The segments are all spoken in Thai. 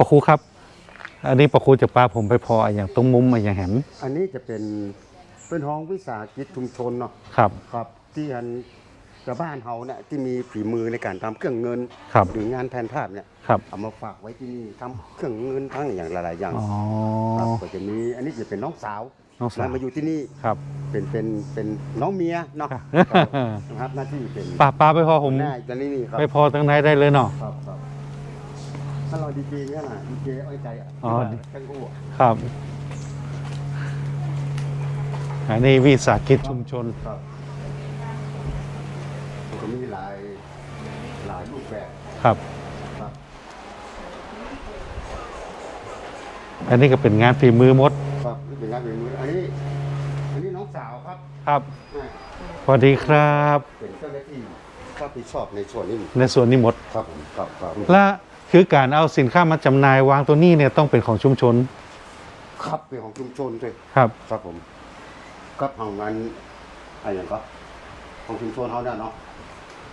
ปะครูครับ อันนี้ปะครูจะปลาผมไปพออย่างตรงมุมอะอย่างแหมอันนี้จะเป็นเป็นห้องวิสาหกิจชุมชนเนาะครับ ครับ ที่อันชาวบ้านเฮาเนี่ยที่มีฝีมือในการทำเครื่องเงินครับหรืองานแทนภาพเนี่ยครับ เอามาฝากไว้ที่นี่ทำเครื่องเงินทั้งอย่างหลายๆอย่างอ๋อ ครับก็จะมีอันนี้จะเป็นน้องสาวน้องสาว มาอยู่ที่นี่ครับ เป็นเป็นเป็นน้องเมียเนาะครับนะครับหน้าที่เป็นปลาปลาไปพอผม หน้าจะนี่นี่ครับไปพอตั้งไหนได้เลยเนาะครับครับ ถ้าเราดีเจเนี่ยนะดีเจอ้อยใจอะอ๋อแข้งกูอะครับอันนี้วิสาหกิจชุมชน ครับมันก็มีหลายหลายรูปแบบครับ ครับ อันนี้ก็เป็นงานฝีมือมด ครับนี่เป็นงานฝีมืออันนี้อันนี้น้องสาวครับครับ อ่าสวัสดีครับ เป็นเจ้าหน้าที่รับผิดชอบในส่วนนี้ ในส่วนนี้หมด ครับผมครับครับและ คือการเอาสินค้ามาจำหน่ายวางตัวนี้เนี่ยต้องเป็นของชุมชน ครับเป็นของชุมชนด้วยครับ ครับผมครับของงานอะไรอย่างก็ของชุมชนเขาเนี่ยเนาะ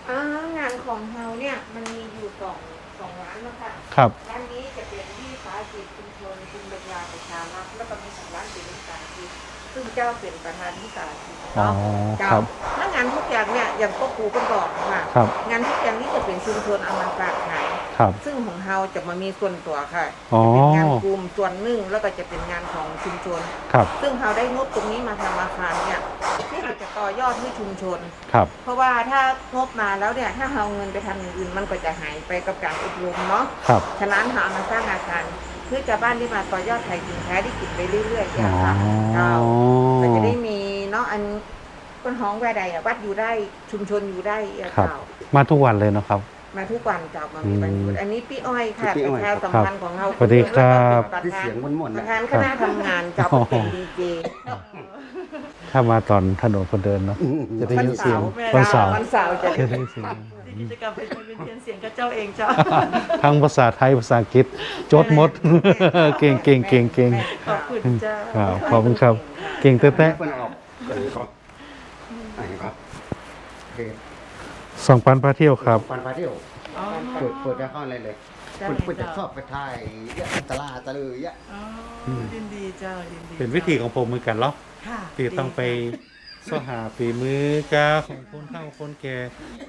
อ่างานของเฮาเนี่ยมันมีอยู่สองสองร้านนะคะครับร้านนี้จะเป็นที่สาหกิจชุมชนชุมปัญญาประชารัฐแล้วก็มีสองร้านเป็นวิสาหกิจซึ่งเจ้าเป็นประธานวิสาหกิจอ๋อเนาะเจ้าครับถ้างานทุกอย่างเนี่ยอย่างพ่อครูก็บอกว่าครับ งานทุกอย่างนี่จะเป็นชุมชนเอามาฝากขาย ครับ ซึ่งของเฮาจะมามีส่วนตัวค่ะอ๋อจะเป็นงานกลุ่มส่วนหนึ่งแล้วก็จะเป็นงานของชุมชน ครับ ซึ่งเราได้งบตรงนี้มาทำอาคารเนี่ยที่เราจะต่อยอดให้ชุมชน ครับ เพราะว่าถ้างบมาแล้วเนี่ยถ้าเราเอาเงินไปทำอย่างอื่นมันก็จะหายไปกับการอบรมเนาะครับ ฉะนั้นเราเอามาสร้างอาคารเพื่อจะบ้านที่มาต่อยอดไทยสินค้าที่กินไปเรื่อยๆอ๋เนี่อยค่ะเจ้าก็จะได้มีเนาะอันคนห้องแวใดอะวัดอยู่ได้ชุมชนอยู่ได้อะครับเจ้ามาทุกวันเลยเนาะครับ มาทุกวันเจ้ามามีวันหยุดอันนี้พี่อ้อยค่ะพี่อ้อยประชาสัมพันธ์ของเราสวัสดีครับ ประที่ธานเสียงม่วนๆปนะระธานคณะทำงานเจ้าเป็นดีเจ ถ้ามาตอนถนนคนเดินเนาะ จะได้ยินเสียงวันเสาร์วันเสาร์จะจะได้ยินเสียงที่กิจกรรมเป็นเป็นเพียนเสียงกับเจ้าเองเจ้า ทั้งภาษาไทยภาษาอังกฤษจดหมด เก่งเก่งเก่งเก่งขอบคุณเจ้า ครับขอบคุณครับ เก่งแต๊ะเปิ้นออกเออครับอันนี้ครับโอเคสองพันพาเที่ยวครับ ปันพาเที่ยวอ๋อ เปิดเปิดได้ข้ออะไรเลยเจ้าเปิดเปิดจะเจ้าชอบไปถ่ายเยอะตลาดตะลือเยอะอ๋อยินดีเจ้ายินดีเป็นวิธีของผมเหมือนกันเนาะค่ะที่ต้องไปสหาฝีมือกาของคนเฒ่าคนแก่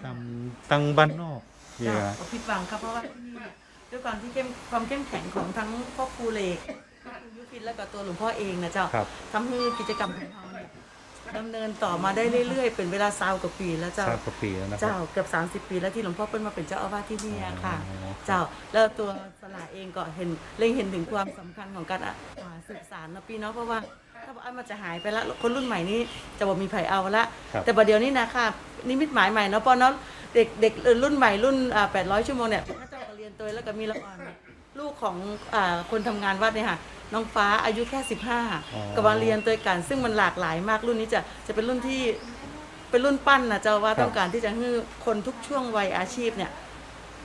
ตำตังบ้านนอกเนี่ย เจ้าขอผิดหวังครับเพราะว่าที่นี่เนี่ยด้วยความที่เข้มความเข้มแข็งของทั้งพ่อครูเหล็กพ่อครูยุพินแล้วก็ตัวหลวงพ่อเองนะเจ้าครับ ทำให้กิจกรรมของเราเนี่ย ดำเนินต่อมาได้เรื่อยๆ เป็นเวลาซาวกว่าปีแล้วเจ้า ทราบกว่าปีแล้วนะครัเจ้าบ เกือบ 30 ปีแล้วที่หลวงพ่อเปิ้ลมาเป็นเจ้าอาวาสที่นี่อะค่ะ อ๋อ เจ้าแล้วตัวสลาเองก็เห็นเล็งเห็นถึงความสำคัญของการอะอ่าสืบสารนะพี่เนาะเพราะว่าถ้าบอกอันมันจะหายไปละคนรุ่นใหม่นี้จะบอกมีไผเอาละครับ แต่ประเดี๋ยวนี้นะค่ะนิมิตหมายใหม่เนาะปอเนาะเด็กเด็กรุ่นใหม่รุ่นอ่า800 ชั่วโมงเนี่ยถ้าเจ้าก็เรียนตัวแล้วก็มีละอ่อนเนี่ยลูกของอ่าคนทำงานวัดเนี่ยค่ะ น้องฟ้าอายุแค่ 15กำลังเรียนตัวกันซึ่งมันหลากหลายมากรุ่นนี้จะจะเป็นรุ่นที่เป็นรุ่นปั้นนะเจ้าว่าต้องการที่จะให้คนทุกช่วงวัยอาชีพเนี่ย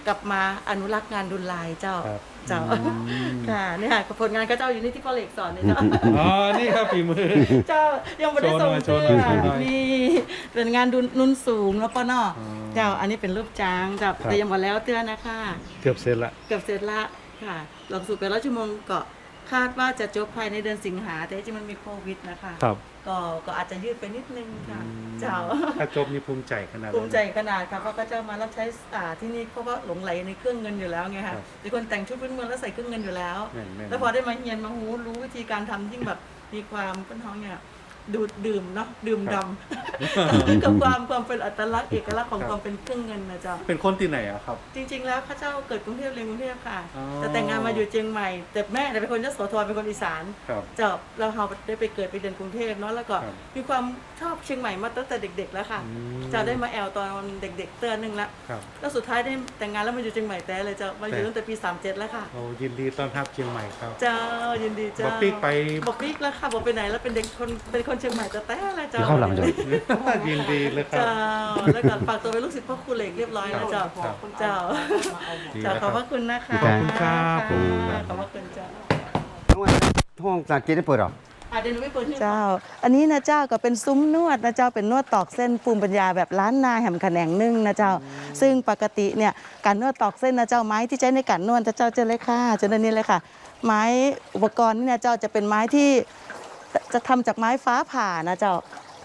กลับมาอนุรักษ์งานดุลลายเจ้าครับเจ้าอืมค่ะเนี่ยค่ะผลงานก็เจ้าอยู่นี่ที่พ่อเหล็กสอนเนี่ยเจ้าอ๋อนี่ครับฝีมือเจ้ายังไม่ได้ส่งโชเสื้ว์หน่อยโชว์หน่อยโชว์หน่อยนี่เป็นงานดุนนุ่นสูงแล้วป้อนออ๋อเจ้าอันนี้เป็นรูปจ้างเจ้าครับแต่ยังหมดแล้วเตือนนะคะ เกือบเสร็จละเกือบเสร็จละค่ะหลักสูตรไปแล้วชั่วโมงก็ คาดว่าจะจบภายในเดือนสิงหาแต่จริงๆมันมีโควิดนะคะ ครับ ก็ก็อาจจะยืดไปนิดนึงค่ะเจ้าถ้าจบนี่ภูมิใจขนาดนั้น ภูมิใจขนาดค่ะเพราะก็จะมารับใช้อ่าที่นี่เพราะว่าหลงไหลในเครื่องเงินอยู่แล้วไงครัค่ะบ เป็นคนแต่งชุดพื้นเมืองแล้วใส่เครื่องเงินอยู่แล้ว แม่นแม่น แล้วพอได้มาเรียนมาหูรู้วิธีการทำยิ่งแบบมีความเป็นท้องเนี่ย ดูดดื่มเนาะดื่มดำ กับความความเป็นอัตลักษณ์เอกลักษณ์ของความเป็นเครื่องเงินนะจ๊ะเป็นคนที่ไหนอะครับ จริง ๆ แล้วข้าเจ้าเกิดกรุงเทพเรียนกรุงเทพค่ะ อ๋อ แต่แต่งงานมาอยู่เชียงใหม่ แต่แม่เนี่ยเป็นคนยโสธรเป็นคนอีสาน ครับ เจ้าเราเราได้ไปเกิดไปเรียนกรุงเทพเนาะแล้วก็ครับมีความชอบเชียงใหม่มาตั้งแต่เด็ก ๆ แล้วค่ะอืมจะได้มาแอลตอนเด็ก ๆ เตือนหนึ่งละครับ แล้วสุดท้ายได้แต่งงานแล้วมาอยู่เชียงใหม่แต่เลยจะมาอยู่แต่ตั้งแต่ปี 37 แล้วค่ะโอ้ยินดีต้อนรับเชียงใหม่ครับเจ้ายินดีเจ้า บอกปิ๊กไป บอกปิ๊กแล้วค่ะบอกไปไหนแล้วเป็นเด็กคนเป็นคนเชียงใหม่แต่แต่ละเจ้าเข้าหลังจ้ะยินดีเลยครับ เจ้าแล้วก็ฝากตัวเป็นลูกศิษย์พ่อครูเหล็กเรียบร้อยแล้วเจ้าครับเจ้าดีเจ้าแล้วขคอรับบพระคุณนะคะขอบคุณครับค่ะขอบพระคุณเจ้าห้องภาษาอังกฤษได้เปิดเหรอ อะเดี๋ยวหนูไปเปิดให้เจ้า อันนี้นะเจ้าก็เป็นซุ้มนวดนะเจ้าเป็นนวดตอกเส้นภูมิปัญญาแบบล้านนาแหมขแขนงนึ่งนะเจ้า ซึ่งปกติเนี่ยการนวดตอกเส้นนะเจ้าไม้ที่ใช้ในการนวดนะเจ้าเจอเลยค่ะเจอนี่เลยค่ะ ไม้อุปกรณ์นี่นะเจ้าจะเป็นไม้ที่ จะทำจากไม้ฟ้าผ่านะเจ้า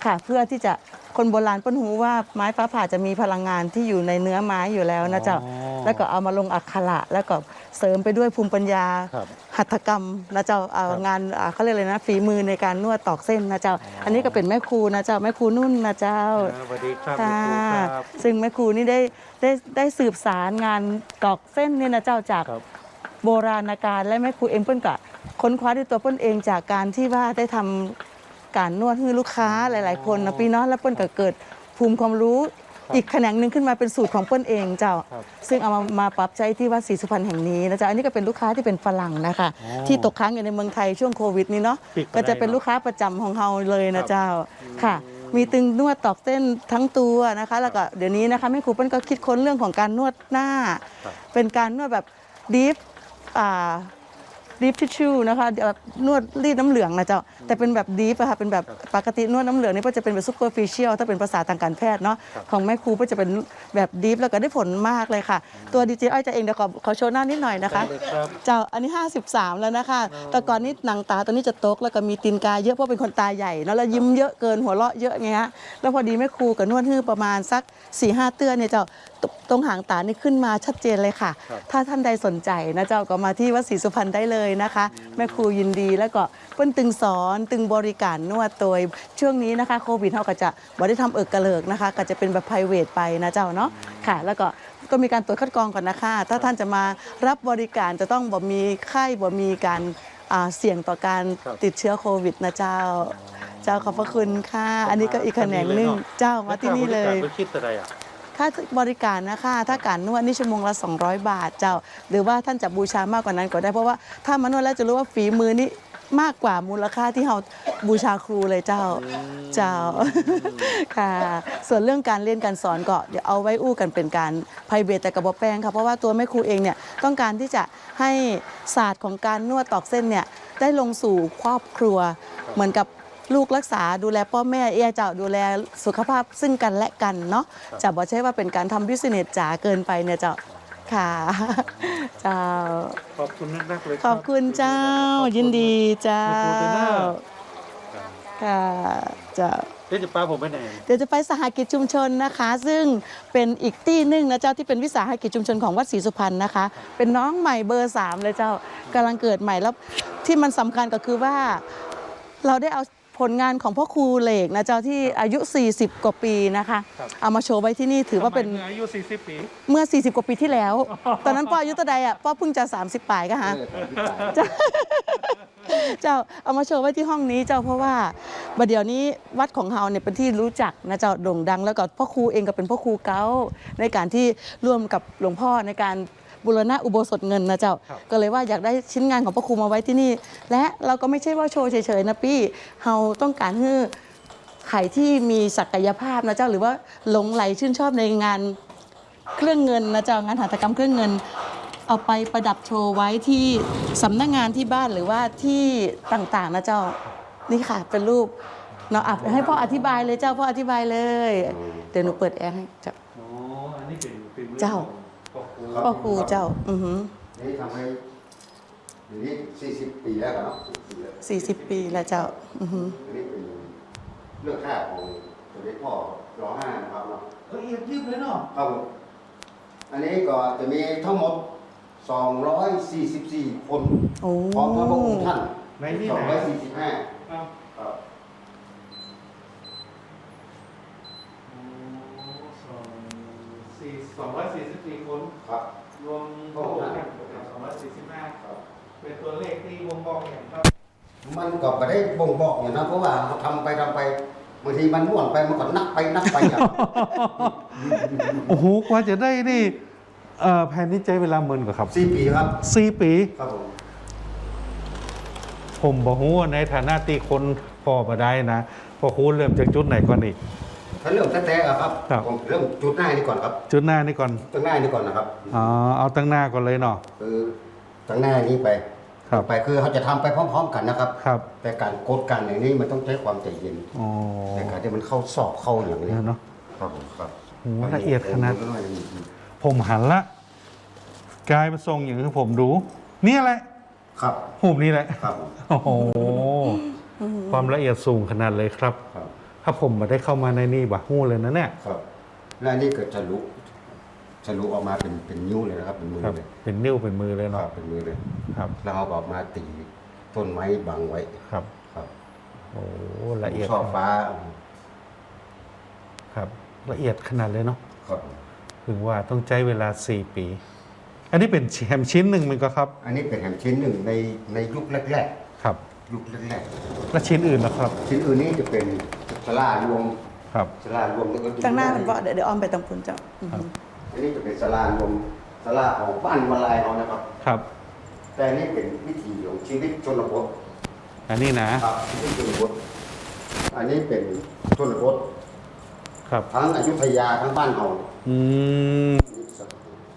ค่ะ เพื่อที่จะคนโบราณเปิ้นหูว่าไม้ฟ้าผ่าจะมีพลังงานที่อยู่ในเนื้อไม้อยู่แล้วนะเจ้าอ๋อแล้วก็เอามาลงอักขระแล้วก็เสริมไปด้วยภูมิปัญญาครับหัตถกรรมนะเจ้าเอาครับงานอ่าเขาเรียกอะไรนะฝีมือในการนวดตอกเส้นนะเจ้า อันนี้ก็เป็นแม่ครูนะเจ้าแม่ครูนุ่นนะเจ้าสวัสดีครับค่ะคุณครูครับซึ่งแม่ครูนี่ได้ได้ได้สืบสารงานตอกเส้นเนี่ยนะเจ้าจากครับโบราณกาลและแม่ครูเองเปิ้นก็ ค้นคว้าด้วยตัวเปิ้นเองจากการที่ว่าได้ทำการนวดให้ลูกค้าหลาย ๆ คนนะพี่เนาะแล้วเปิ้นก็เกิดภูมิความรู้อีกแขนงหนึ่งขึ้นมาเป็นสูตรของเปิ้นเองเจ้าครับซึ่งเอามามาปรับใช้ที่วัดศรีสุพรรณแห่งนี้นะจ๊ะอันนี้ก็เป็นลูกค้าที่เป็นฝรั่งนะคะอ๋อที่ตกค้างอยู่ในเมืองไทยช่วงโควิดนี้เนาะปิดก็ก็จะได้เป็นเนอะลูกค้าประจำของเราเลยครันะบเจ้าค่ะ มีตึงนวดตอกเส้นทั้งตัวนะคะ แล้วก็เดี๋ยวนี้นะคะแม่ครูเปิ้ลก็คิดค้นเรื่องของการนวดหน้าครับเป็นการนวดแบบดีฟอ่า ลิฟทิชชูนะคะนวดรีดน้ำเหลืองนะเจ้า แต่เป็นแบบดีฟอะค่ะเป็นแบบปกตินวดน้ำเหลืองนี่ก็จะเป็นแบบซูเปอร์ฟิเชียลถ้าเป็นภาษาทางการแพทย์เนาะของแม่ครูก็จะเป็นแบบดีฟแล้วก็ได้ผลมากเลยค่ะ ตัวดีเจอ้อยจะเองเดี๋ยวขอขอโชว์หน้านิดหน่อยนะคะ ได้เลยครับ เจ้าอันนี้ 53 แล้วนะคะ แต่ก่อนนี้หนังตาตัวนี้จะตกแล้วก็มีตีนกาเยอะเพราะเป็นคนตาใหญ่เนอะแล้วยิ้มเยอะเกินหัวเราะเยอะไงฮะแล้วพอดีแม่ครูกับนวดฮื้อประมาณสัก4ี่ห้าเตือนเนี่ยเจ้าตตรงหางตานี่ขึ้นมาชัดเจนเลยค่ะครับถ้าท่านใดสนใจนะเจ้าก็มาที่วัดศรีสุพรรณได้เลยนะคะ แม่ครูยินดีแล้วก็ เปิ้นตึงสอนตึงบริการนวดโดยช่วงนี้นะคะโควิดเขาก็จะบ่ได้ทำเอิกกระเลิกนะคะ ก็จะเป็นแบบ p r i v a t ไปนะเจ้าเนาะค่ะ แล้วก็ก็มีการตรวจคัดกรองก่อนนะคะ ถ้าท่านจะมารับบริการจะต้องบ่มีไข้บ่มีการอ่าเสี่ยงต่อการครับติดเชื้อโควิดนะเจ้า เจ้าขอบพระคุณค่ะ อันนี้ก็อีกแขนงหนึงเจ้ามาที่นี่เลยแวค่าบริการไม่คิดอะไรอะค่าบริการนะคะถ้าการนวดนี่ชั่วโมงละ 200 บาทเจ้า หรือว่าท่านจะบูชามากกว่านั้นก็ได้เพราะว่าถ้ามานวดแล้วจะรู้ว่าฝีมือนี่ มากกว่ามูลค่าที่เราบูชาครูเลยเจ้าเจ้าค่ะ ส่วนเรื่องการเรียนการสอนก็เดี๋ยวเอาไว้อู้กันเป็นการไพเบตแต่กระบอกแป้งค่ะเพราะว่าตัวแม่ครูเองเนี่ยต้องการที่จะให้ศาสตร์ของการนวดตอกเส้นเนี่ยได้ลงสู่ครอบครัว เหมือนกับลูกรักษาดูแลพ่อแม่เอียเจ้าดูแลสุขภาพซึ่งกันและกันเนาะจะบอกใช่ว่าเป็นการทำบิสเนสจ๋าเกินไปเนี่ยเจ้า ค่ะ เจ้า ขอบคุณนักๆเลยขอบคุณเจ้า ยินดีเจ้า ขอบคุณนะค่ะเจ้า เดี๋ยวจะป้าผมไปไหน เดี๋ยวจะไปสหกิจชุมชนนะคะ ซึ่งเป็นอีกที่หนึ่งนะเจ้าที่เป็นวิสาหกิจชุมชนของวัดศรีสุพรรณนะคะ เป็นน้องใหม่เบอร์สามเลยเจ้ากำลังเกิดใหม่แล้วที่มันสำคัญก็คือว่า เราได้เอา ผลงานของพ่อครูเหล็กนะเจ้าที่อายุ 40 กว่าปีนะคะ ครับ เอามาโชว์ไว้ที่นี่ถือว่าเป็นสมัยอายุ 40 ปี เมื่อ 40 กว่าปีที่แล้ว ตอนนั้นป้ออายุเท่าใดอะป้อเพิ่งจะ 30ปลายก็ฮะเจ้าเจ้าเอามาโชว์ไว้ที่ห้องนี้เจ้าเพราะว่าบัดเดี๋ยวนี้วัดของเฮาเนี่ยเป็นที่รู้จักนะเจ้าโด่งดังแล้วก็พ่อครูเองก็เป็นพ่อครูเก้าในการที่ร่วมกับหลวงพ่อในการ บูรณะอุโบสถเงินนะเจ้าครับก็เลยว่าอยากได้ชิ้นงานของพ่อครูมาไว้ที่นี่ และเราก็ไม่ใช่ว่าโชว์เฉยๆนะพี่เฮาต้องการให้ใครที่มีศักยภาพนะเจ้าหรือว่าหลงไหลชื่นชอบในงานเครื่องเงินนะเจ้างานหัตถกรรมเครื่องเงินเอาไปประดับโชว์ไว้ที่สำนักงานที่บ้านหรือว่าที่ต่างๆนะเจ้านี่ค่ะเป็นรูปเนาะอะให้พ่ออธิบายเลยเจ้าพ่ออธิบายเลย เดี๋ยวหนูเปิดแอร์ให้เจ้าอ๋ออันนี้เป็นเป็นมือเจ้าของ พ่อครูพ่อครูเจ้า อือหือนี่ทำให้เดี๋ยวนี้สี่สิบปีแล้วกันเนาะ40ปีแล้วสี่สิบปีแล้วเจ้า อือหืออันนี้เป็นเรื่องค่าของสมเด็จพ่อรอห้านะครับเนาะละเอียดยิบเลยเนาะครับผมอันนี้ก็จะมีทั้งหมด 244 คนโอ้พร้อมพระพระองค์ท่านในนี่ไหน245ครับ 244 คนครับรวมโอ้โห245ครับเป็นตัวเลขที่วงบอกอย่างครับมันก็ไม่ได้บ่งบอกอย่างนะเพราะว่าเราทำไปทำไปบางทีมันม่วนไปมันก็นักไปนักไปอย่างโอ้โหกว่าจะได้นี่เอ่แผนนี้ใช้เวลาเมินกว่าครับสี่ปีครับสี่ปี ครับผมผมบอกว่าในฐานะตีคนพอมาได้นะพอคูณเริ่มจากจุดไหนก่อนอีก ถ้าเริ่มแท้ๆอะครับครับ ผมเริ่มจุดหน้านี่ก่อนครับจุดหน้านี่ก่อนจุดหน้านี่ก่อนนะครับอ๋อเอาตั้งหน้าก่อนเลยเนาะ คือตั้งหน้านี้ไปครับ ไปคือเขาจะทำไปพร้อม ๆ กันนะครับ ครับแต่การกดกันอย่างนี้มันต้องใช้ความใจเย็นอ๋อในการที่มันเข้าสอบเข้าอย่างนี้เนาะ ครับผมครับโอ้ละเอียดขนาด ผมหันละกลายมาทรงอย่างที่ผมดูเนี่ยแหละครับ หูปนี้แหละ ครับผมโอ้โหความละเอียดสูงขนาดเลยครับ ครับ ถ้าผมมาได้เข้ามาในนี่บะหู้เลยนะเนี่ย ครับและนี่ก็จะลุจะลุออกมาเป็นเป็นนิ้วเลยนะครับเป็นมือครับ เลยเป็นนิ้วเป็นมือเลยครัเนาะบเป็นมือเลย ครับแล้วเอาออกมาตีต้นไม้บังไว้ครับ ครับโอ้ละเอียดช่อฟ้าครับ ละเอียดขนาดเลยเนาะครับถึงว่าต้องใช้เวลา 4 ปี อันนี้เป็นแชมชิ้นหนึ่งมันก็ครับอันนี้เป็นแหมชิ้นหนึ่งในในยุคแรกครับ ๆยุคแรกแล้วชิ้นอื่นนะครับ ๆชิ้นอื่นนี่จะเป็น สลารวมครับ สลารวมแล้วก็ตั้งหน้ามันบ่เดี๋ยวเดี๋ยวออมไปตรงพุนเจ้าอือหืออันนี้จะเป็นสลารวมสลาของบ้านวลายเรานะครับ ครับ แต่อันนี่เป็นวิถีของชีวิตชนบทอันนี้นะ ครับชีวิตชนบทอันนี้เป็นชนบทครับ ทั้งอยุธยาทั้งบ้านเฮาอืม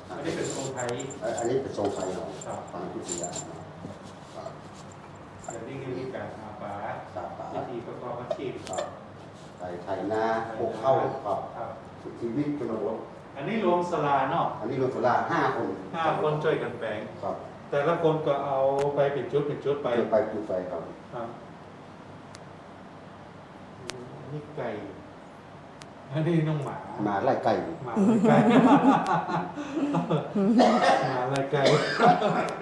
อัอันนนี้นี้เป็นทรงไทยอันนี้เป็นทรงไทยเราครับทางอยุธยาครับอันนี้คือวิธีการหาปลาครับครับ วิธีประกอบอาชีพครับ ไทยไทยนาปลูกเข้าครับครับ ชีวิตชนบทอันนี้รวมสลาเนาะอันนี้รวมสลาห้าคนห้าคนช่วยกันแปลงครับแต่ละคนก็เอาไปเป็นชุดเป็นชุดไปไปไปดูไปครับครับนี่ไก่อันนี้น้องหมามาไล่ไก่หมาไก่หมาอะไรไก่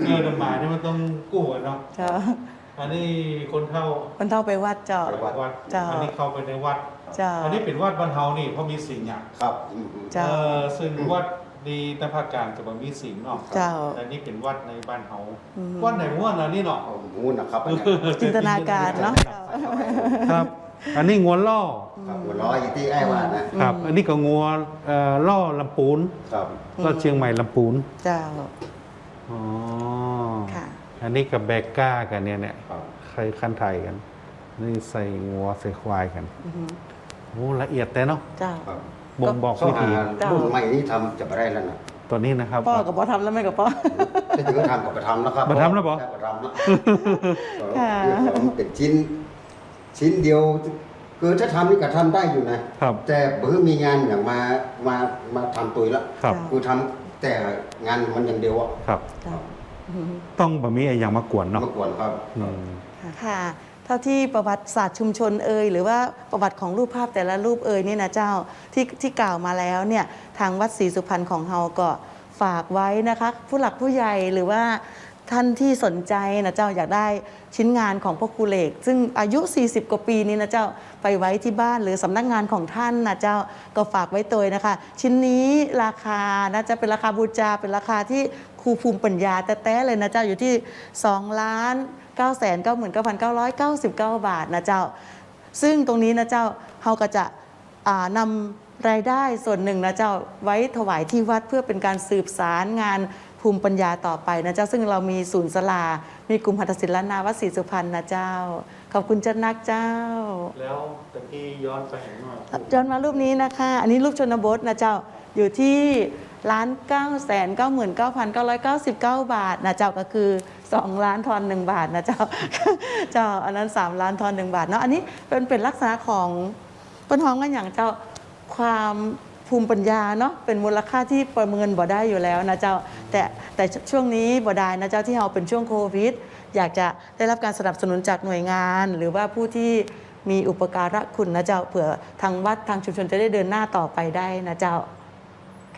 เออแต่หมานี่มันต้องกู้อะเนาะเจ้า อันนี้คนเท่าคนเท่าไปวัดเจ้า ไป วัดวัดจ้า อันนี้เข้าไปในวัด เจ้า อันนี้เป็นวัดบ้านเฮานี่เพราะมีสิงห์อะครับอืมจ้า เออซึ่งวัดดีแต่ภาคกลางจะบ่มีสิงห์เนาะเจ้า แต่นี่เป็นวัดในบ้านเฮาอืม วัดไหนม่วนนะนี่เนาะเอาหูนะครับอันเนี้ยจินตนาการเนาะ ครับ อันนี้งัวล่อครับหัวเร้อยอย่างที่ไอ้ว่านะครับ อันนี้ก็งัวเอ่อล่อลำปูนครับ ล่อเชียงใหม่ลำปูน เจ้า อ๋อ ค่ะ อันนี้กับแบกก้ากันเนี่ยเนี่ยครับใครคันไทยกัน นี่ใส่งัวใส่ควายกันอือหือโอ้ละเอียดแต่เนาะเจ้าครับบ่งบอกเข้าวิหาธีรุ่นใหม่นี้ทำจะไม่ได้แล้วนะตัวนี้นะครับพ่อกับพ่อทำแล้วไม่กับพ่อที่จริงก็ทำกับประทำแล้วครับประทำแล้วเหรอใช่ประทำแล้วค่ะเรื่องของเป็นชิ้น ชิ้นเดียวคือถ้าทำนี่ก็ทำได้อยู่นะครับแต่เบื่อมีงานอย่างมามามาทำตัวแล้วครับจ้ะคือทำแต่งานมันอย่างเดียวอะครับเจ้าอือหือ ต้องแบบมีอะไรอย่างมากวนเนาะเมื่อก่อนครับอืม ค่ะ เท่าที่ประวัติศาสตร์ชุมชนเอ่ยหรือว่าประวัติของรูปภาพแต่ละรูปเอ่ยนี่นะเจ้าที่ที่กล่าวมาแล้วเนี่ยทางวัดศรีสุพรรณของเฮาก็ฝากไว้นะคะ ผู้หลักผู้ใหญ่หรือว่า ท่านที่สนใจนะเจ้าอยากได้ชิ้นงานของพ่อครูเหล็ก ซึ่งอายุ 40 กว่าปีนี้นะเจ้าไปไว้ที่บ้านหรือสำนักงานของท่านนะเจ้าก็ฝากไว้ตัวนะคะ ชิ้นนี้ราคาน่าจะเป็นราคาบูชาเป็นราคาที่ครูภูมิปัญญาแต่แต่เลยนะเจ้าอยู่ที่2ล้าน9 9 9 9 9 9 บาทนะเจ้า ซึ่งตรงนี้นะเจ้าเฮาก็จะนำรายได้ส่วนหนึ่งนะเจ้าไว้ถวายที่วัดเพื่อเป็นการสืบสารงาน ภูมิปัญญาต่อไปนะเจ้าซึ่งเรามีศูนย์สลา มีกลุ่มหัตถศิลป์ล้านนาวัดศรีสุพรรณนะเจ้า ขอบคุณเจ้านักเจ้า แล้วตะกี้ย้อนไปแห่งหน่อยย้อนมารูปนี้นะคะ อันนี้รูปชนบทนะเจ้าอยู่ที่ล้านเก้าแสนเก้าหมื่นเก้าพันเก้าร้อยเก้าสิบเก้าบาทนะเจ้าก็คือสองล้านทอนหนึ่งบาทนะเจ้าเจ้าอันนั้นสามล้านทอนหนึ่งบาทเนาะอันนี้เป็นเป็นลักษณะของเป็นท้องกันอย่างเจ้าความ ภูมิปัญญาเนาะเป็นมูลค่าที่ประเมินบ่ได้อยู่แล้วนะเจ้า แต่แต่ช่วงนี้บ่ได้นะเจ้าที่เราเป็นช่วงโควิด อยากจะได้รับการสนับสนุนจากหน่วยงาน หรือว่าผู้ที่มีอุปการะคุณนะเจ้าเผื่อทางวัดทางชุมชนจะได้เดินหน้าต่อไปได้นะเจ้า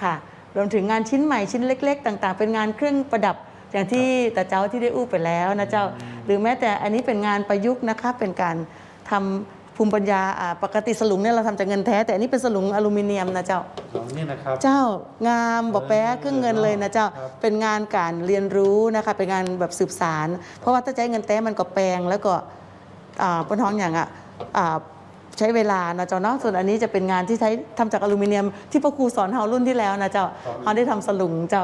ค่ะรวมถึงงานชิ้นใหม่ชิ้นเล็ก ๆ ต่าง ๆ เป็นงานเครื่องประดับอย่างที่ตาเจ้าที่ได้อู้ไปแล้วนะเจ้า หรือแม้แต่อันนี้เป็นงานประยุกต์นะคะเป็นการทำ ภูมิปัญญาอ่าปกติสลุงเนี่ยเราทำจากเงินแท้ แต่อันนี้เป็นสลุงอลูมิเนียมนะเจ้าเอานี่นะครับ เจ้างามบ่แป๊ะเครื่องเงินเลยนะเจ้าครับเป็นงานการเรียนรู้นะคะเป็นงานแบบสืบสาร เพราะว่าถ้าใช้เงินแต้มันก็แปลงแล้วก็อ่าปนท้องอย่างอะอ่าใช้เวลานะเจ้าเนาะส่วนอันนี้จะเป็นงานที่ใช้ทำจากอลูมิเนียม ที่พ่อครูสอนเฮารุ่นที่แล้วนะเจ้าเขาได้ทำสลุงเจ้า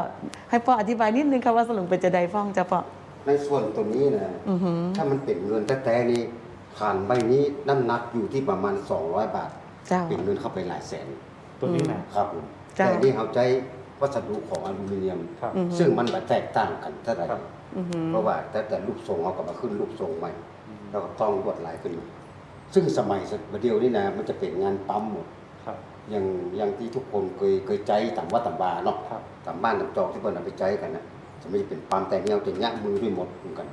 ให้พ่ออธิบายนิดนึงค่ะว่าสลุงเป็นจะไดฟ้องเจ้าพ่อในส่วนตัวนี้นะอือหือถ้ามันเป็นเงินแท้ๆนี่ ผ่านใบนี้น้ำหนักอยู่ที่ประมาณ 200 บาท เจ้า เป็นเงินเข้าไปหลายแสนตัวนี้นะ ครับผมจ้ะ แต่นี่เขาใจวัสดุของอลูมิเนียม ครับ อืมซึ่งมันแบบแตกต่างกันเท่าไหร่ครับ อือหือเพราะว่าแต่แต่รูปทรงเขาก็มาขึ้นรูปทรงใหม่แล้วก็ต้องลวดลายขึ้นมาซึ่งสมัยเดียวนี่นะมันจะเป็นงานปั๊มหมด ครับ อย่างอย่างที่ทุกคนเคยเคยใจต่างว่าต่างบาเนาะครับ ต่างบ้านต่างจองที่เพิ่นเอาไปใจกันนะจะไม่เป็นปั๊มแต่เงี้ยจะยักมือด้วยหมดเหมือนกัน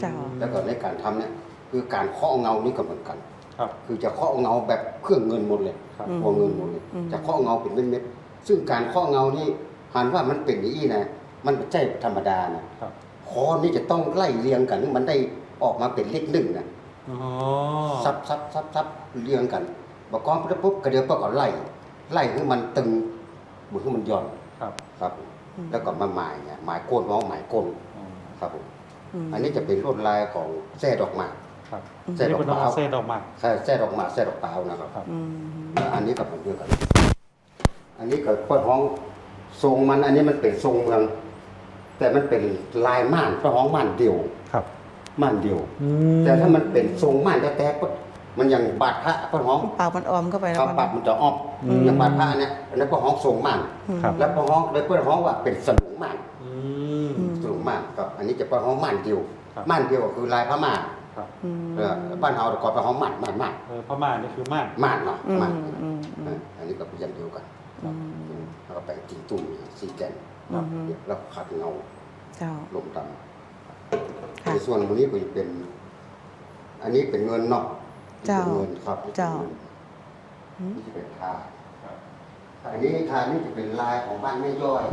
เจ้า แล้วก็ในการทำเนี่ย คือการเคาะเงานี่ก็เหมือนกัน ครับ คือจะเคาะเงาแบบเครื่องเงินหมดเลยครับอืมหัวเงินหมดเลย อืม จะเคาะเงาเป็นเม็ดๆซึ่งการเคาะเงานี่หันว่ามันเป็นอย่างนี้นะ มันไม่ใช่ธรรมดานะครับ คอนี่จะต้องไล่เรียงกันให้มันได้ออกมาเป็นเลขหนึ่งนะ อ๋อ ซับซับซับซับเรียงกันบอกกองปุ๊บปุ๊บกระเดียวก็เอาไล่ ไล่ให้มันตึงเหมือนให้มันหย่อนครับ ครับผมแล้วก็มาหมายเนี่ยหมายโกนมองหมายโกนอ๋อครับผมมอันนี้จะเป็นลวดลายของแส้ดอกหมาก ครับแส้ดอกเป็นเปน้องล่าเส้ดอกหมากใช่แส้ดอกหมากแส้ดอกเปล่านะครับครับอืมอันนี้กับผมเดียวกันอันนี้ก็พ่อท้องทรงมัน อันนี้มันเป็นทรงเมือง แต่มันเป็นลายม่านพ่อท้องม่านเดียวครับม่านเดียวอืมแต่ถ้ามันเป็นทรงม่านแท้ๆปุ๊บมันยังบาดพระพ่อท้องปากมันออมเข้าไปแล้วคำมันปากมันจะอ้อมอย่างบาดพระเนี่ยอันนั้นพ่อท้องทรงม่านครับแล้วพ่อท้องเลยพ่อท้องว่าเป็นสลุงม่านอืมสลุงม่านครับอันนี้จะพ่อท้องม่านเดียวครับม่านเดียวก็คือลายพระม่าน ครับ อืม เออบ้านเฮาแต่ก่อนพ่อท้องม่านม่านม่านเออพม่านี่คือม่านม่านเนาะอืมม่านอืมอืม เอออันนี้ก็เป็นอย่างเดียวกันอืม แล้วก็แปะติ่งตุ่มสีแกนอืม แล้วขัดเงาเจ้า ลมดำค่ะในส่วนตรงนี้ก็จะเป็น อันนี้เป็นเงินเนาะเจ้าเป็นเงินครับนี่เป็นเจ้างินอืมนี่จะเป็นทาครับอันนี้ทานี่จะเป็นลายของบ้านแม่ย่อย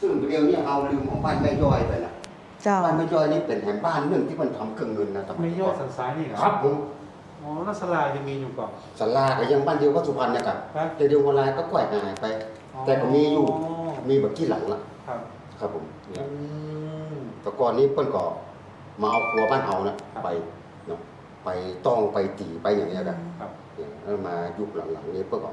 ซึ่งเดียวนี้เอาลืมของบ้านแม่ย่อยไปละ เจ้าบ้านแม่ย่อยนี่เป็นแห่งบ้านหนึ่งที่มันทำเครื่องเงินนะสมัไม่ยย่อก่อนสันซ้ายนี่เหรอครับผมอ๋อแล้วสลายจะมีอยู่ก่อนสลาก็ยังบ้านเดียวก็สุพรรณเนี่ยครับครับแต่เดียววันลายก็ก่อยหายไปแต่ก็มีอยู่ มีแบบที่หลังละครับครับผมอืเนี่ยมแต่ก่อนนี้เปิ้นก็มาเอาครัวบ้านเฮานะครับไปเนาะไปต้องไปตีไปอย่างเงี้ยกันครับ เนี่ยแล้วมายุคหลังๆนี้เปิ้นก็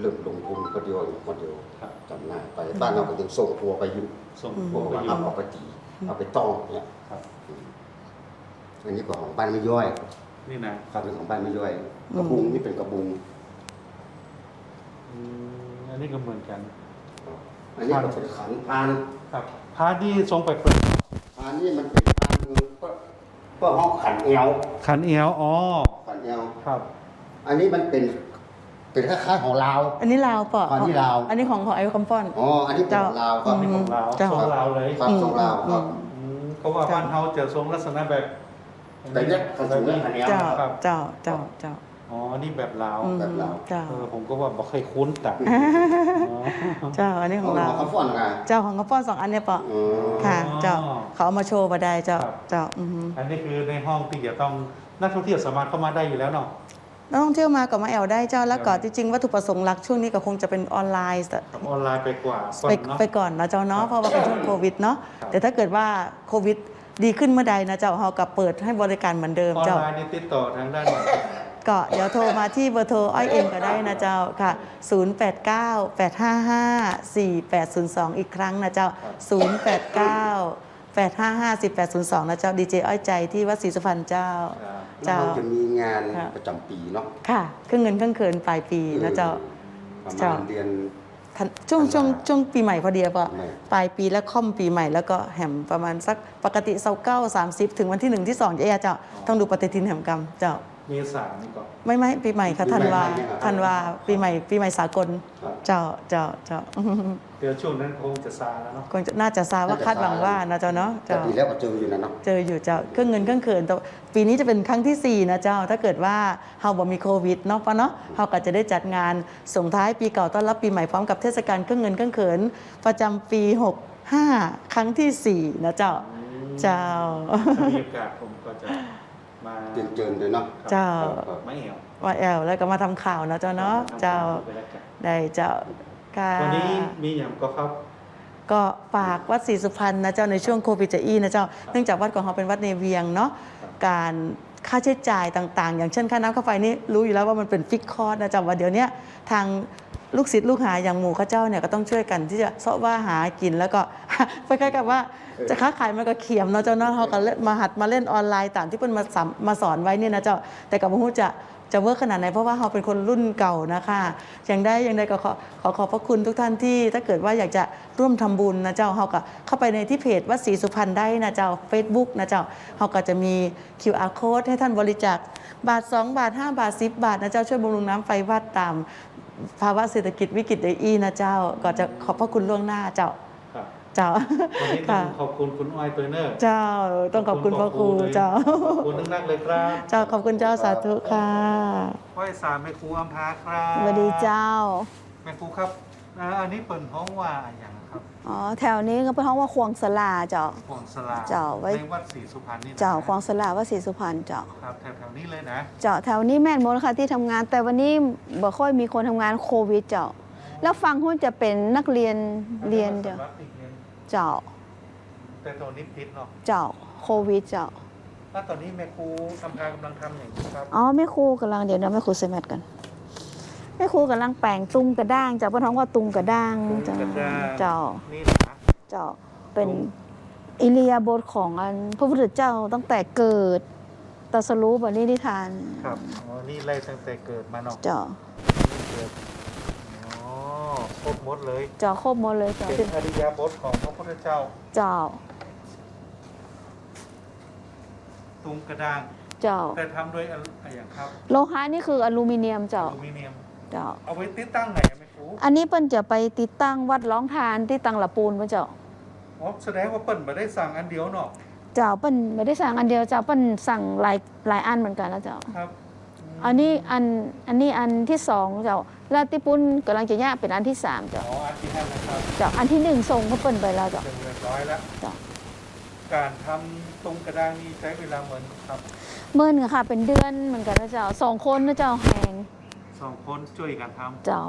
เริ่มลงทุนก็เดียวอยู่คนเดียวครับ จำหน้าไปบ้านเราก็ยังส่งครัวไปอยู่ส่งพวกไปว่าอยู่ เอาเอาไปตี เอาไปต้องเนี่ยครับ อันนี้ก็ของบ้านไม่ย่อยนี่นะครับเป็นของบ้านไม่ย่อยกระบุงนี่เป็นกระบุง อืมอันนี้ก็เหมือนกัน อันนี้ก็เป็นขันพานครับพาที่ทรงไปเปิดพานนี่มันเป็นพานเพื่อเพื่อห้องขันเอวขันเอวอ๋อขันเอวครับ อันนี้มันเป็นเป็นคล้ายๆของลาว อันนี้ลาวเปล่าอันนี้ลาว อันนี้ของของไอ้คำฟ้อน อ๋ออันนี้เป็นของลาวครับเป็นของลาว เจ้าทรงลาวเลย ครับทรงลาวครับ อืม เขาว่าบ้านเฮาเจอทรงลักษณะแบบแต่เนี้ยขันสูงเนี่ยขันเอวเจ้าครับเจ้าเจ้าเจ้าอ๋อ นี่แบบลาวอืมแบบลาวเจ้าเออผมก็ว่าบ่เคยคุ้นแต่อ๋อเจ้า อันนี้ของเราของคำฟ้อนนะเจ้าของคำฟ้อนสองอันเนี่ยเปล่าอ๋อค่ะ เจ้า เขาเอามาโชว์มาได้เจ้าครับเจ้าอือฮึอันนี้คือในห้องที่จะต้องนักท่องเที่ยวสามารถเข้ามาได้อยู่แล้วเนาะ นักท่องเที่ยวมาก็มาแอลได้เจ้าแล้วก็จริงๆวัตถุประสงค์หลักช่วงนี้ก็คงจะเป็นออนไลน์แต่ทำออนไลน์ไปกว่าก่อนไปเนาะ ไปก่อนนะเจ้าเนาะเพราะว่าเป็นช่วงโควิดเนาะครับ แต่ถ้าเกิดว่าโควิดดีขึ้นเมื่อใดนะเจ้าเราก็เปิดให้บริการเหมือนเดิมออนเจ้า ไลน์นี่ติดต่อทางด้านไหนก็เดี๋ยวโทรมาที่เบอร์โทรอ้อยเอ็มก็ได้นะเจ้าค่ะ 0898554802 อีกครั้งนะเจ้า 0898554802 นะเจ้าดีเจอ้อยใจที่วัดศรีสุพรรณเจ้าครับแล้วเจ้า เราจะมีงานค่ะประจำปีเนาะค่ะเครื่องเงินเครื่องเขินปลายปีนะเจ้า ประเจ้า มาณเดือน ทันช่วงช่วงช่วงปีใหม่พอดีปะปีใหม่ ปลายปีแล้วค่อมปีใหม่แล้วก็แหมประมาณสักปกติเสาเก้าสามสิบถึงวันที่หนึ่งที่สองเจ้าเจ้าต้องดูปฏิทินแห่งกรรมเจ้า เมษายนนี่ก่อน ไม่ไม่ปีใหม่ค่ะปีธันใหม่วาไทยเนี่ยครับธันวาปีใหม่ปีใหม่สากล ครับ เจ้าเจ้าเจ้าเดี๋ยวช่วงนั้นคงจะซาแล้วเนาะคงจะน่าจะทราบว่าคาดหวังว่านะเจ้าเนาะแต่เจ้า ปีแล้วก็เจออยู่นะเนาะ เจออยู่เจ้าเครื่องเงินเครื่องเขินแต่ปีนี้จะเป็นครั้งที่4 นะเจ้า ถ้าเกิดว่าเฮาบ่มีโควิดเนาะปะเนาะเฮาก็จะได้จัดงานส่งท้ายปีเก่าต้อนรับปีใหม่พร้อมกับเทศกาลเครื่องเงินเครื่องเขิน ประจำปี 65 ครั้งที่4 นะเจ้า เจ้า ถ้ามีโอกาสผมก็จะ มาเจนเจนเลยเนาะเจ้า ครับไม่เอวว่าแอลแล้วก็มาทำข่าวนะเจ้าเนาะเจ้าไปแล้วกันได้เจ้าค่ะวันนี้มีอย่างก็ครับ ก็ฝากวัดศรีสุพรรณนะเจ้าในช่วงโควิดจะอีนะเจ้าเนื่องจากวัดของเราเป็นวัดในเวียงเนาะครับการค่าใช้จ่ายต่าง ๆ อย่างเช่นค่าน้ำค่าไฟนี่รู้อยู่แล้วว่ามันเป็นฟิกคอร์สนะเจ้าว่าเดี๋ยวเนี้ยทาง ลูกศิษย์ลูกหาอย่างหมู่ข้าเจ้าเนี่ยก็ต้องช่วยกันที่จะเสาะว่าหากินแล้วก็ไปคล้ายๆกับว่าจะค้าขายมันก็เขียมเนาะเจ้าเนาะเขาก็เล่นมาหัดมาเล่นออนไลน์ตามที่เพิ่นมาสอนมาสอนไว้เนี่ยนะเจ้าแต่กับผู้จะจะเวิร์กขนาดไหนเพราะว่าเราเป็นคนรุ่นเก่านะคะอย่างได้อย่างใดก็ขอขอขอบพระคุณทุกท่านที่ ถ้าเกิดว่าอยากจะร่วมทำบุญนะเจ้าเขาก็เข้าไปในที่เพจวัดศรีสุพรรณได้นะเจ้า Facebook นะเจ้าเขาก็จะมี QR code ให้ท่านบริจาคบาท 2 บาท 5 บาท 10 บาทนะเจ้าช่วยบำรุงน้ำไฟวัดตาม ภาวะเศรษฐกิจวิกฤตในอีนะเจ้าก็จะขอบพระคุณล่วงหน้าเจ้าครับเจ้าวันนี้ต้อค่ะงขอบคุณคุณอ้อยตัวเนอร์เจ้าต้องขอบคุณพระครูเจ้า ขอบคุณนักๆเลยครับเจ้าขอบคุณเจ้าสาธุค่ะอ้อยสามแม่ครูอัมพาครับสวัสดีเจ้า แม่ครูครับอ่าอันนี้เปิดห้องว่าอย่างครับ อ๋อแถวนี้ก็เป็นห้องว่าควงสลาเจ้า ห่วงสลาเจ้าไว้ ในวัดศรีสุพรรณนี่นะเจ้าควงสลาว่าศรีสุพรรณเจ้า ครับแถวๆนี้เลยนะเจ้าแถวนี้แม่นหมดค่ะที่ทำงาน แต่วันนี้บ่ค่อยมีคนทำงานโควิดเจ้า แล้วฟังหุ้นจะเป็นนักเรียนเรียนเจ้าวัดอีกเรียนเจ้าแต่ตอนนี้ปิดเนาะเจ้าโควิดเจ้าแล้วตอนนี้แม่ครูอัมพากำลังทำอย่างนี้ครับอ๋อแม่ครูกำลังเดี๋ยวนะแม่ครูเซมัดกัน แม่ครูกำลังแปลงตุงกระด้างเจ้าเพิ่นท้องว่าตุงกระด้างเจ้าเจ้านี่นะเจ้าเป็นอิเลียาบทของอันพระพุทธเจ้าตั้งแต่เกิดตรัสรู้บันนี้นิทาน ครับอ๋อนี่ไล่ตั้งแต่เกิดมาเนาะเจ้าเกิดอ๋อครบหมดเลยเจ้าครบหมดเลยเจ้าเป็นอริยบทของพระพุทธเจ้า เจ้าตุงกระด้าง เจ้าแต่ทำด้วยอะไรอย่างครับ โลหะนี่คืออลูมิเนียมอเจ้าลูมิเนียม เจ้า เอาไว้ติดตั้งไหนอะแม่ครูอันนี้เปิ้นจะไปติดตั้งวัดร้องทานที่ตังละปูนพระเจ้าอ๋อแสดงว่าเปิ้นมาได้สั่งอันเดียวเนาะเจ้าเปิ้นไม่ได้สั่งอันเดียวเจ้าเปิ้นสั่งหลายหลายอันเหมือนกันแล้วเจ้าครับอันนี้อันอันนี้อันที่สองเจ้าแล้วที่ปุ้นกำลังจะย่างเป็นอันที่สามเจ้าอ๋ออันที่ห้านะครับเจ้าอันที่หนึ่งส่งเขาเปิ้นไปแล้วเจ้าเป็นเรียบร้อยแล้วจ้ะการทำตุงกระด้างนี่ใช้เวลาเหมือนครับเมื่อนค่ะเป็นเดือนเหมือนกันนะเจ้าสองคนนะเจ้าแหง สองคนช่วยกันทำเจ้า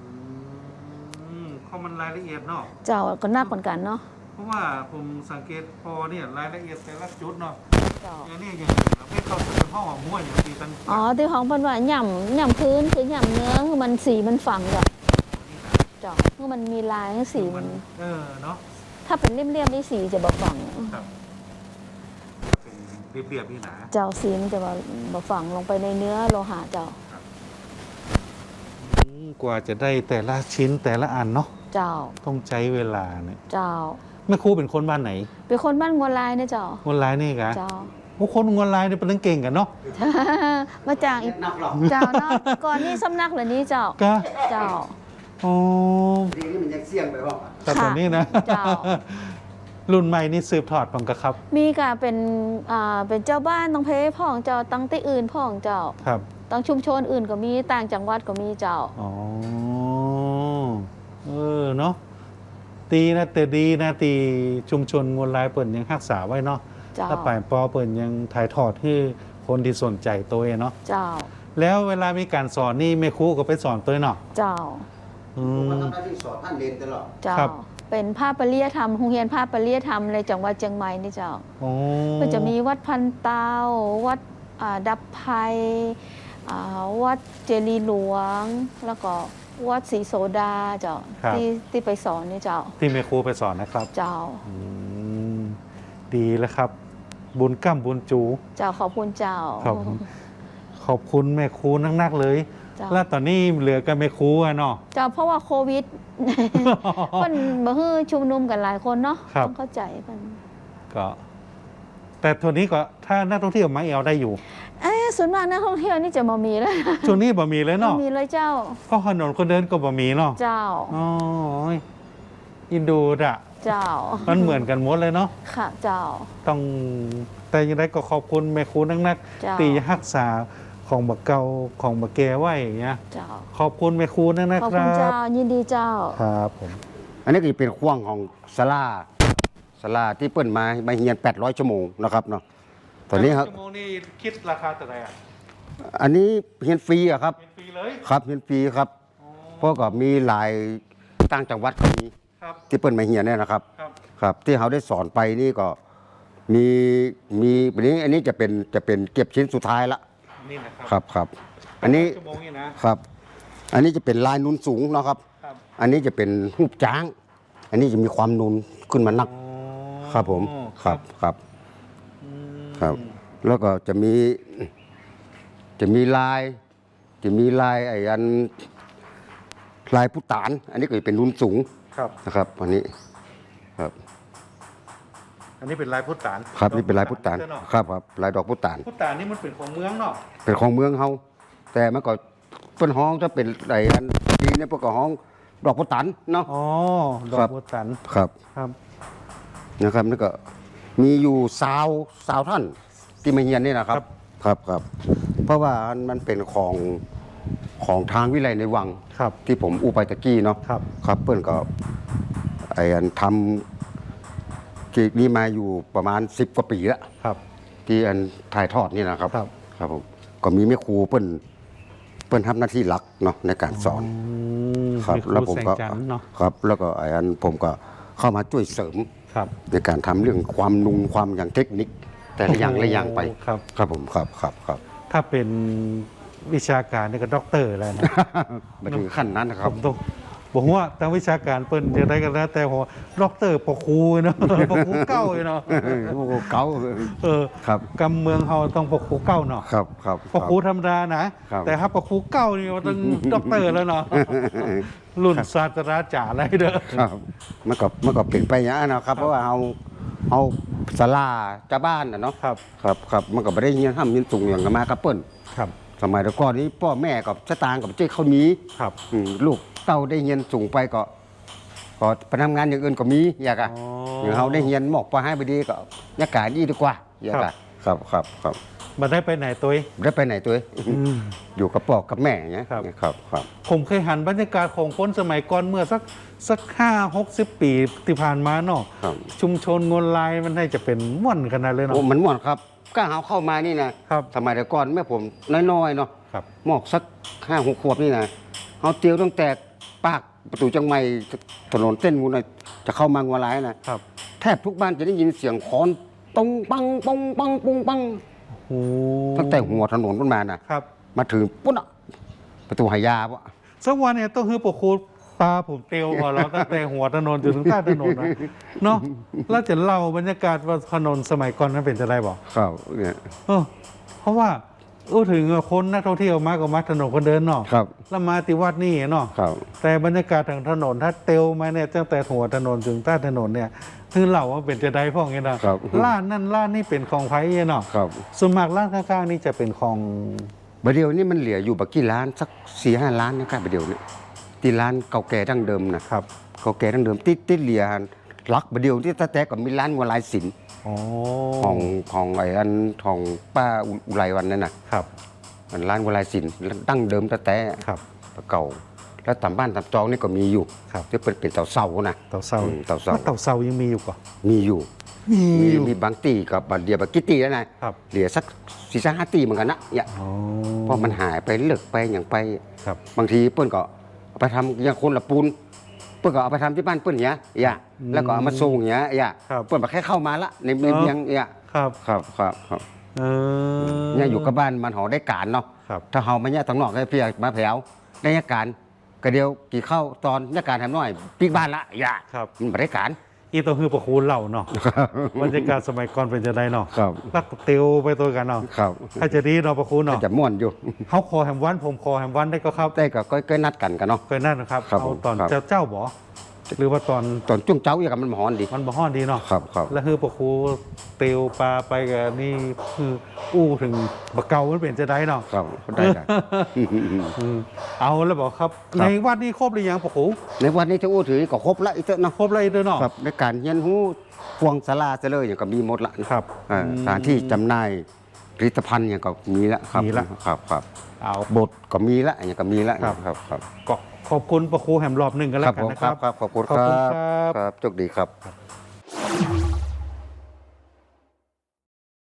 อืมข้อมันรายละเอียดเนาะเจ้าก็นักเหมือนกันเนาะเพราะว่าผมสังเกตพอเนี่ยรายละเอียดแต่ละจุดเนาะเจ้าอย่างนี้อย่างเราไม่เข้าถึงห้องหัวม้วนอย่างที่ตั้งอ๋อที่ของเพิ่นว่าหย่ำหย่ำพื้นคือหย่ำเนื้อคือมันสีมันฝังเจ้าเจ้าคือมันมีลายสีมัมันนเออเนาะถ้าเป็นเลี่ยมๆนี่สีจะบ่ฝังครับเป็นเรียบๆนี่นะเจ้าสีมันจะบ่บ่ฝังลงไปในเนื้อโลหะเจ้าอืม กว่าจะได้แต่ละชิ้นแต่ละอันเนาะเจ้า ต้องใช้เวลาเนี่ยเจ้าแม่ครูเป็นคนบ้านไหน เป็นคนบ้านงัวลายนะเจ้างวนลายนี่กะเจ้าพวกคนงวนลายเนี่ยเป็นเรื่องเก่งกันเนาะมาจากอีกนักหรอกเจ้าเนาะก่อนนี้สำนักเหล่านี้เจ้าก็เจ้าอ๋อดีนี่มันยังเสี่ยงไปบ้างแต่ตอนนี้นะเจ้า รุ่นใหม่นี่สืบทอดปังกะครับ มีกะเป็นอ่าเป็นเจ้าบ้านต้องเพพ่องเจ้าตั้งที่อื่นพ่องเจ้าครับตั้งชุมชนอื่นก็มีต่างจังหวัดก็มีเจ้าอ๋อเออเนาะตีนะแต่ดีนะตีชุมชนงวนลายเปิ่นยังรักษาไว้เนาะเจ้าถ้าป่ายปอเปิ่นยังถ่ายทอดให้คนที่สนใจตัวเองเนาะเจ้า แล้วเวลามีการสอนนี่แม่ครูก็ไปสอนตัวเนาะเจ้าอืผมมก็ทำหน้าที่สอนท่านเรียนตลอดเจ้าครับ เป็นภาพปริยธรรมโรงเรียนภาพปริยธรรมในจังหวัดเชียงใหม่นี่เจ้าโอ้ก็จะมีวัดพันเตาวัดอ่าดับไพอ่าวัดเจรีหลวง แล้วก็วัดศรีโสดาเจ้าครับ ที่ที่ไปสอนนี่เจ้าที่แม่ครูไปสอนนะครับเจ้าอืมดีแล้วครับ บุญกั้มบุญจู เจ้าขอบคุณเจ้า ครับขอบคุณแม่ครูนักๆเลย เจ้าแล้วตอนนี้เหลือกันแม่ครูอะเนาะ เจ้าเพราะว่าโควิดเพิ่นบ่ฮื้อชุมนุมกันหลายคนเนาะครับ ต้องเข้าใจเพิ่นก็แต่ตัวนี้ก็ถ้านักท่องเที่ยวมาเอวได้อยู่เอ๊ะส่วนมากนักท่องเที่ยวนี่จะบ่มีแล้วช่วงนี้บ่มีเลยบ่เนาะมีเลยเจ้า เพราะถนนคนเดินก็บ่มีเนาะเจ้า อ๋ออินโดูอะเจ้า มันเหมือนกันหมดเลยเนาะค่ะเจ้า ต้องแต่ยังไงก็ขอบคุณแม่ครูนักเจ้า ๆตีรักษา ของบักเกาของบักแกไว้อย่างเงี้ยเจ้า ขอบคุณแม่ครูนักๆขอบคคุรัณเจ้า บยินดีเจ้า ครับผม อันนี้ก็เป็นข่วงของสลาสลาที่เปิ้นมามาเฮียน 800 ชั่วโมงนะครับเนาะตอนนี้ครับชั่วโมงนี้คิดราคาเท่าไหร่อะอันนี้เฮียนฟรีอะครับ เป็นฟรีเลยครับเฮียนฟรีครับอ๋อเพราะก็มีหลายต่างจังหวัดก็มีครับที่เปิ้นมาเฮียนเนี่ยนะครับ ครับครับที่เขาได้สอนไปนี่ก็มีมีอันนี้อันนี้จะเป็นจะเป็นเก็บชิ้นสุดท้ายละ นี่นะครัครับครับ อันนี้ชั่วโมงนี้นะ ครับ อันนี้จะเป็นลายนูนสูงเนาะครับ ครับ อันนี้จะเป็นหูบจ้าง อันนี้จะมีความนูนขึ้นมานัก อ๋อครับผม ครับครับ อืมครับ แล้วก็จะมี จะมีลาย จะมีลายไอ้อันลายพุตาน อันนี้ก็จะเป็นนูนสูงครับ นะครับ อันนี้ครับ อันนี้เป็นลายพุทธานครับนี่เป็นลายพุตานเจ้เะครับครับลายดอกพุตานพุทธานนี่มันเป็นของเมืองเนาะเป็นของเมืองเฮาแต่มันก็เปิ้นห้องจะเป็นไอ้อันจีนเนี่ยเปิ้นก็ห้องดอกพุตานเนาะอ๋อดอครักบพุทธานครับครับนะครับนี่ก็มีอยู่สาวสาวท่านที่มาเฮียนนี่นะครับ ครับครับ เพราะว่ามันเป็นของของทางวิไลในวังครับ ที่ผมอู้ไปตะกี้เนาะครับ ครับเปิ้นก็ไอ้อันทำ กีกนี้มาอยู่ประมาณ 10 กว่าปีแล้วครับ ที่อันถ่ายทอดนี่นะครับ ครับ ครับผมก็มีแม่ครูเปิ้นเปิ้นทำหน้าที่หลักเนาะในการสอน มครับมีแล้วผมแสงก็จันทร์เนาะครับ แล้วก็ไอ้อันผมก็เข้ามาช่วยเสริม ครับ ในการทำเรื่องความนุงความอย่างเทคนิค แต่ละอย่างโอ้โหละอย่างไปครับ ครับผมครับครับครับถ้าเป็นวิชาการนี่ก็ด็อกเตอร์แล้วนะ มาถึงขั้นนั้นนะคผรับมต้อง บอกว่าทางวิชาการเปิ้นจะได้กันนะแต่หัวด็อกเตอร์ปอครูเนาะปอครูเก้าเนาะโอ้โหเก๋าเออครับกำเมืองเฮาต้องปอครูเก้าเนาะครับครับปอครูธรรมดานะครับแต่ถ้าปอครูเก้านี่มันต้องด็อกเตอร์แล้วเนาะรุ่นศาสตราจารย์อะไรเด้อครับมันก็มันก็เปลี่ยนไปอย่างนั้นนะครับ เพราะว่าเอาเอาศาลาเจ้าบ้านนะเนาะครับครับครับมันก็ไม่ได้เงี้ยห้ามยินสูงอย่างกันมาครับเปิ้นครับสมัยแต่ก่อนนี้พ่อแม่กับชะตางกับเจ้เขานี้ครับอืมลูก เต้าได้เรียนสูงไปก็ก็ไปทำงานอย่างอื่นก็มีอยากอะอ๋ออย่างเขาได้เรียนหมอกปให้ไปดีก็ยากาดีดีกว่าอยากครัอะบครับครับครับมาได้ไปไหนตัวเองได้ไปไหนตัวเองอยู่กับพ่อกับแม่อย่างเงี้ยครับครับครับ ผมเคยหันบรรยากาศของคนสมัยก่อนเมื่อสักสักห้าหกสิบปีที่ผ่านมาเนาะครับ ชุมชนงนลายมันให้จะเป็นม่วนขนาดเลยเนาะ โอ้มันม่วนครับก้าเขาเข้ามานี่นะครับ สมัยแต่ก่อนแม่ผมน้อยๆเนาะ ครับ หมอกสักห้าหกขวบนี่นะเขาเตียวตั้งแต่ ปากประตูจังไม่ถนนเส้นมูนะจะเข้ามางัวลายนะครับ แทบทุกบ้านจะได้ยินเสียงคอนตงปังปงปังปงปังโอ้ตั้งแต่หัวถนนขึ้นมาน่ะครับ มาถึงปุ๊บอะประตูหายาปะสักวันเนี่ยต้องฮือปกครูปลาผมเตียวก่อนแล้วตั้งแต่หัวถนนจนถึงใต้ถนนนะเนาะแล้วจะเล่าบรรยากาศว่าถนนสมัยก่อนนั้นเป็นจะได้บอกครับเนี่ยเออเพราะว่าเออถึงคนนักท่องเที่ยวมาก็มาถนนคนเดินเนาะครับ แล้วมาติวัดนี่เนาะครับ แต่บรรยากาศทางถนนถ้าเตียวมาเนี่ยตั้งแต่หัวถนนถึงใต้ถนนเนี่ยคือเหล่าว่าเป็นจะได้พ่อไงเนาะครับ ร้านนั่นร้านนี่เป็นของไผ่เนาะครับส่วนมากร้านข้างๆนี่จะเป็นของประเดี๋ยวนี้มันเหลืออยู่บักกี่ล้านสักสี่ห้าล้านนะครับประเดี๋ยวนี้ที่ร้านเก่าแก่ดั้งเดิมนะครับ เก่าแก่ดั้งเดิมติดติดเหลียลักประเดี๋ยวที่ตาแต่ก็มีร้านวัวลายศิลป์อ๋อ ของของไอ้อันของป้าอุอุไรวันนั่นน่ะครับมันร้านวัวลายศิลป์ดั้งเดิมตาแต่ครับเก่า แล้วตามบ้านตามจองนี่ก็มีอยู่ครับที่เป็นเป็นเต่าเสานะเต่าเซาอืมเต่าเสาเต่าเซายังมีอยู่ก่อนมีอยู่มีมีอยู่มีบางตีกับบัดเดียวบักกี่ตีแล้วนะครับเหลือสักสี่ห้าตีเหมือนกันนะเนี่ยอ๋อเพราะมันหายไปเลิกไปอย่างไป ครับ บางทีเปิ้นก็เอาไปทำอย่างคนละปูน เปิ้นก็เอาไปทำที่บ้านเปิ้นเนี้ยอย่าแล้วก็เอามาส่งเนี้ยอย่าครับเปิ้นแบบแค่เข้ามาละในในเออเมียงอย่าครับครับครับครับเออเนี่ยอยู่กับบ้านมันหอได้การเนาะครับถ้าเฮามาเนี่ยทางนอกให้เพียมาแผวได้ยการก็เดียวกี่เข้าตอนยการทำน้อยปีกบ้านละอย่าครับมันบ่ได้การ อีตัวคือประคูณเหล่าเนาะบรรยากาศสมัยก่อนเป็นจะได้เนาะครับลักเตียวไปตัวกันเนาะครับถ้าจะดีเนาะประคูณเนาะจะม่วนอยู่เขาคอแหมวันผมคอแหมวันได้ก็ครับแต่ก็ก็ก็นัดกันกันเนาะเคยนั่นนะครับครับเอาผมตอนครับเจ้าเจ้าบ่ หรือว่าตอนตอนจุ้งเจ้าอย่างกับมันหอนดี มันบ่ฮ้อนดีเนาะครับครับ แล้วคือประคูเตียวปลาไปกับนี่คืออู้ถึงบะเกามันเป็นจะได้เนาะครับได้ได้ อืมเอาแล้วบอกครับ ครับ ในวัดนี้ครบหรือยังประคูในวันนี้จะอู้ถือก็ครบละอีกเถอะเนาะครบแล้วอีกเด้อเนาะ ครับในการเฮียนหูควงสลาเสเลยอย่างก็มีหมดละครับอ่าอืมสถานที่จำหน่ายผลิตภัณฑ์อย่างก็มีละครับมีละ ครับครับเอา บทก็มีละอย่างก็มีละครับ ครับครับก็ ขอบคุณประครูแหมรอบหนึ่งกันแล้วกันนะครับ ขอบคุณครับขอบคุณครับโชคดีครับ